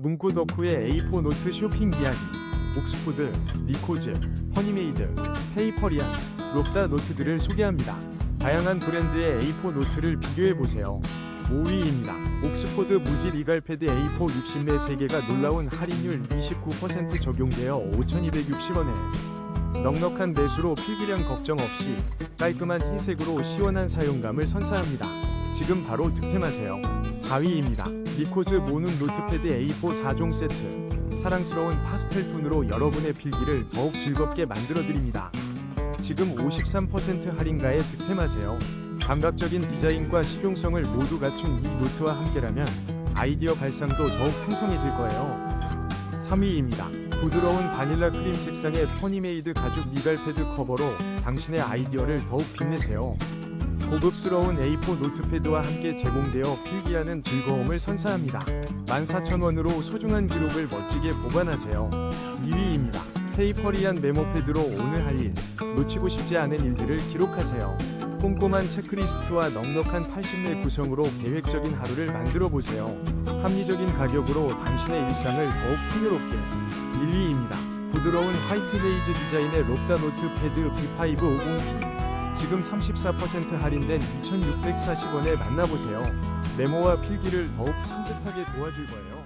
문구 덕후의 A4 노트 쇼핑 이야기 옥스포드, 리코즈, 허니메이드, 페이퍼리안, 롭다 노트들을 소개합니다. 다양한 브랜드의 A4 노트를 비교해보세요. 5위입니다. 옥스포드 무지 리갈 패드 A4 60매 3개가 놀라운 할인율 29% 적용되어 5,260원에 넉넉한 내수로 필기량 걱정 없이 깔끔한 흰색으로 시원한 사용감을 선사합니다. 지금 바로 득템하세요. 4위입니다. 리코즈 모눈 노트패드 A4 4종 세트. 사랑스러운 파스텔 톤으로 여러분의 필기를 더욱 즐겁게 만들어드립니다. 지금 53% 할인가에 득템하세요. 감각적인 디자인과 실용성을 모두 갖춘 이 노트와 함께라면 아이디어 발상도 더욱 풍성해질 거예요. 3위입니다. 부드러운 바닐라 크림 색상의 퍼니메이드 가죽 리갈 패드 커버로 당신의 아이디어를 더욱 빛내세요. 고급스러운 A4 노트패드와 함께 제공되어 필기하는 즐거움을 선사합니다. 14,000원으로 소중한 기록을 멋지게 보관하세요. 2위입니다. 페이퍼리한 메모패드로 오늘 할 일, 놓치고 싶지 않은 일들을 기록하세요. 꼼꼼한 체크리스트와 넉넉한 80내 구성으로 계획적인 하루를 만들어 보세요. 합리적인 가격으로 당신의 일상을 더욱 풍요롭게. 1위입니다. 부드러운 화이트 베이지 디자인의 롭다 노트 패드 B5 50P. 지금 34% 할인된 2,640원에 만나보세요. 메모와 필기를 더욱 산뜻하게 도와줄 거예요.